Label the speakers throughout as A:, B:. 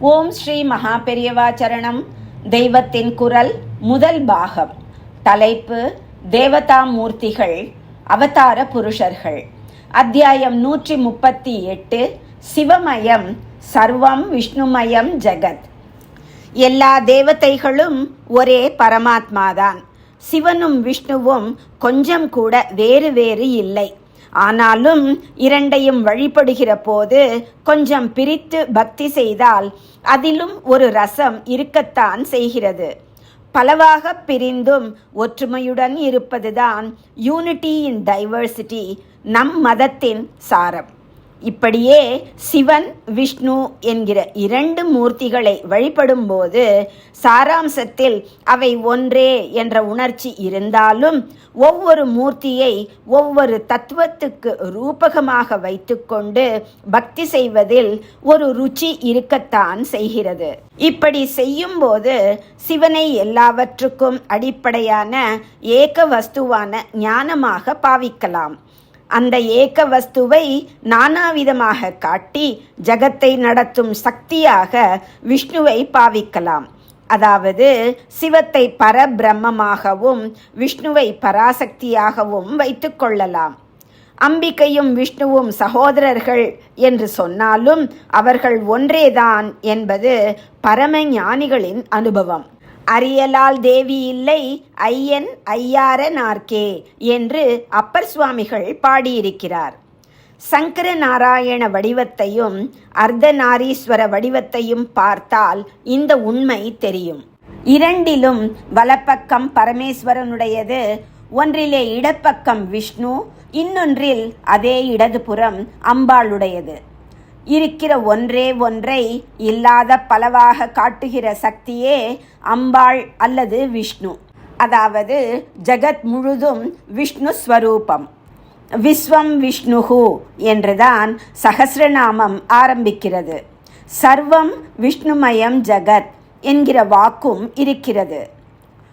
A: ஓம் ஸ்ரீ மகா பெரியவா சரணம். தெய்வத்தின் குரல் முதல் பாகம். தலைப்பு தேவதா மூர்த்திகள் அவதார புருஷர்கள். அத்தியாயம் நூற்றி முப்பத்தி எட்டு சிவமயம் சர்வம் விஷ்ணுமயம் ஜெகத். எல்லா தேவதைகளும் ஒரே பரமாத்மாதான். சிவனும் விஷ்ணுவும் கொஞ்சம் கூட வேறு வேறு இல்லை. ஆனாலும் இரண்டையும் வழிபடுகிற போது கொஞ்சம் பிரித்து பக்தி செய்தால் அதிலும் ஒரு ரசம் இருக்கத்தான் செய்கிறது. பலவாக பிரிந்தும் ஒற்றுமையுடன் இருப்பதுதான் யூனிட்டி இன் டைவர்சிட்டி நம் மதத்தின் சாரம். இப்படியே சிவன் விஷ்ணு என்கிற இரண்டு மூர்த்திகளை வழிபடும்போது சாராம்சத்தில் அவை ஒன்றே என்ற உணர்ச்சி இருந்தாலும் ஒவ்வொரு மூர்த்தியை ஒவ்வொரு தத்துவத்துக்கு ரூபகமாக வைத்துக்கொண்டு பக்தி செய்வதில் ஒரு ருச்சி இருக்கத்தான் செய்கிறது. இப்படி செய்யும்போது சிவனை எல்லாவற்றுக்கும் அடிப்படையான ஏக வஸ்துவான ஞானமாக பாவிக்கலாம். அந்த ஏக வஸ்துவை நானாவிதமாக காட்டி ஜகத்தை நடத்தும் சக்தியாக விஷ்ணுவை பாவிக்கலாம். அதாவது சிவத்தை பரபிரம்மமாகவும் விஷ்ணுவை பராசக்தியாகவும் வைத்துக்கொள்ளலாம் அம்பிகையும் விஷ்ணுவும் சகோதரர்கள் என்று சொன்னாலும் அவர்கள் ஒன்றேதான் என்பது பரம ஞானிகளின் அனுபவம். அரியலால் தேவி இல்லை ஐயன் ஐயாரனார்க்கே என்று அப்பர் சுவாமிகள் பாடியிருக்கிறார். சங்கர நாராயண வடிவத்தையும் அர்த்தநாரீஸ்வர வடிவத்தையும் பார்த்தால் இந்த உண்மை தெரியும். இரண்டிலும் வலப்பக்கம் பரமேஸ்வரனுடையது ஒன்றிலே இடப்பக்கம் விஷ்ணு இன்னொன்றில் அதே இடதுபுறம் அம்பாளுடையது. இருக்கிற ஒன்றே ஒன்றை இல்லாத பலவாக காட்டுகிற சக்தியே அம்பாள் அல்லது விஷ்ணு. அதாவது ஜகத் முழுதும் விஷ்ணு ஸ்வரூபம். விஸ்வம் விஷ்ணுஹு என்றுதான் சகசிரநாமம் ஆரம்பிக்கிறது. சர்வம் விஷ்ணுமயம் ஜகத் என்கிற வாக்கும் இருக்கிறது.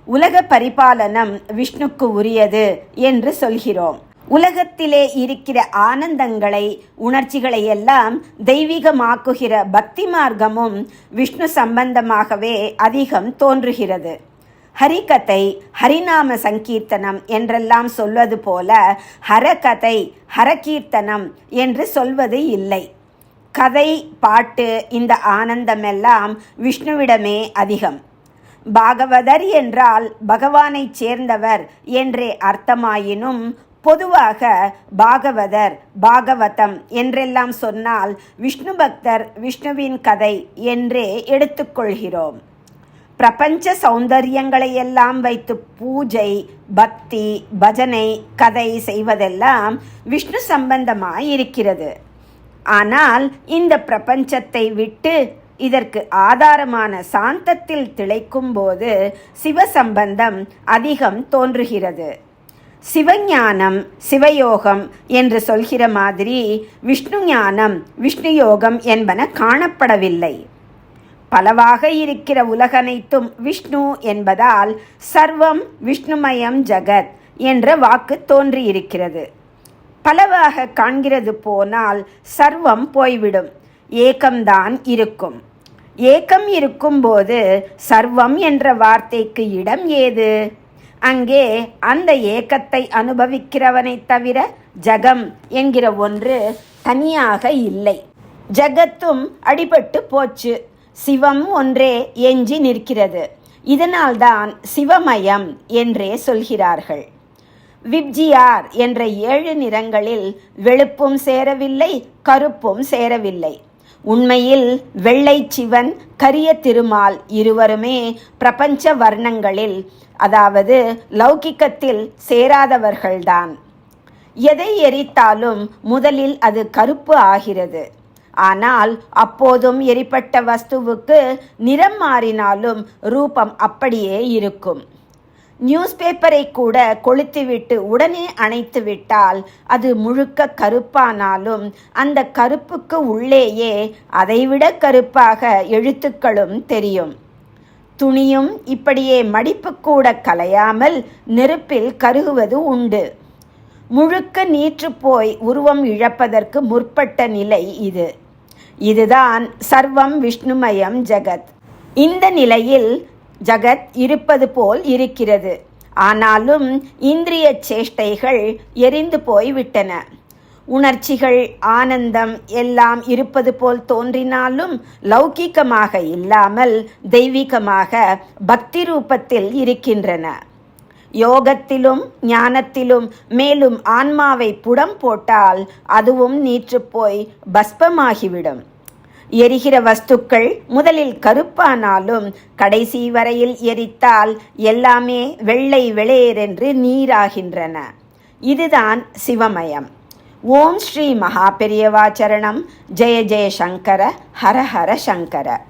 A: உலக பரிபாலனம் விஷ்ணுக்கு உரியது என்று சொல்கிறோம். உலகத்திலே இருக்கிற ஆனந்தங்களை உணர்ச்சிகளை எல்லாம் தெய்வீகமாக்குகிற பக்தி மார்க்கமும் விஷ்ணு சம்பந்தமாகவே அதிகம் தோன்றுகிறது. ஹரிகதை ஹரிநாம சங்கீர்த்தனம் என்றெல்லாம் சொல்வது போல ஹரகதை ஹரகீர்த்தனம் என்று சொல்வது இல்லை. கதை பாட்டு இந்த ஆனந்தமெல்லாம் விஷ்ணுவிடமே அதிகம். பாகவதர் என்றால் பகவானைச் சேர்ந்தவர் என்றே அர்த்தமாயினும் பொதுவாக பாகவதர் பாகவதம் என்றெல்லாம் சொன்னால் விஷ்ணு பக்தர் விஷ்ணுவின் கதை என்றே எடுத்துக்கொள்கிறோம் பிரபஞ்ச சௌந்தரியங்களையெல்லாம் வைத்து பூஜை பக்தி பஜனை கதை செய்வதெல்லாம் விஷ்ணு சம்பந்தமாய் இருக்கிறது ஆனால் இந்த பிரபஞ்சத்தை விட்டு இதற்கு ஆதாரமான சாந்தத்தில் திளைக்கும் போது சிவசம்பந்தம் அதிகம் தோன்றுகிறது. சிவஞானம் சிவயோகம் என்று சொல்கிற மாதிரி விஷ்ணு ஞானம் விஷ்ணு யோகம் என்பன காணப்படவில்லை. பலவாக இருக்கிற உலகனைத்தும் விஷ்ணு என்பதால் சர்வம் விஷ்ணுமயம் ஜகத் என்ற வாக்கு தோன்றியிருக்கிறது. பலவாக காண்கிறது போனால் சர்வம் போய்விடும் ஏக்கம்தான் இருக்கும். ஏக்கம் இருக்கும்போது சர்வம் என்ற வார்த்தைக்கு இடம் ஏது? அங்கே அந்த ஏக்கத்தை அனுபவிக்கிறவனை தவிர ஜகம் என்கிற ஒன்று தனியாக இல்லை. ஜகத்தும் அடிபட்டு போச்சு. சிவம் ஒன்றே எஞ்சி நிற்கிறது. இதனால்தான் சிவமயம் என்றே சொல்கிறார்கள். விப்ஜியார் என்ற ஏழு நிறங்களில் வெளுப்பும் சேரவில்லை கருப்பும் சேரவில்லை. உண்மையில் வெள்ளை சிவன் கரிய திருமால் இருவருமே பிரபஞ்ச வர்ணங்களில் அதாவது லௌகிக்கத்தில் சேராதவர்கள்தான். எதை எரித்தாலும் முதலில் அது கருப்பு ஆகிறது. ஆனால் அப்போதும் எரிப்பட்ட வஸ்துவுக்கு நிறம் மாறினாலும் ரூபம் அப்படியே இருக்கும். நியூஸ் பேப்பரை கூட கொளுத்திவிட்டு உடனே அணைத்து விட்டால் அது முழுக்க கருப்பானாலும் அந்த கருப்புக்கு உள்ளேயே அதைவிட கருப்பாக எழுத்துக்களும் தெரியும். துணியும் இப்படியே மடிப்பு கூட கலையாமல் நெருப்பில் கருகுவது உண்டு. முழுக்க நீற்று போய் உருவம் இழப்பதற்கு முற்பட்ட நிலை இது. இதுதான் சர்வம் விஷ்ணுமயம் ஜெகத். இந்த நிலையில் ஜகத் இருப்பது போல் இருக்கிறது. ஆனாலும் இந்திரிய சேஷ்டைகள் எரிந்து போய்விட்டன. உணர்ச்சிகள் ஆனந்தம் எல்லாம் இருப்பது போல் தோன்றினாலும் லௌகீகமாக இல்லாமல் தெய்வீகமாக பக்தி ரூபத்தில் இருக்கின்றன. யோகத்திலும் ஞானத்திலும் மேலும் ஆன்மாவை புடம் போட்டால் அதுவும் நீற்றுப்போய் பஸ்பமாகிவிடும். எரிகிற வஸ்துக்கள் முதலில் கருப்பானாலும் கடைசி வரையில் எரித்தால் எல்லாமே வெள்ளை வெளையரென்று நீராகின்றன. இதுதான் சிவமயம். ஓம் ஸ்ரீ மகாபெரியவாச்சரணம் ஜெய ஜெய சங்கர ஹர ஹர சங்கர.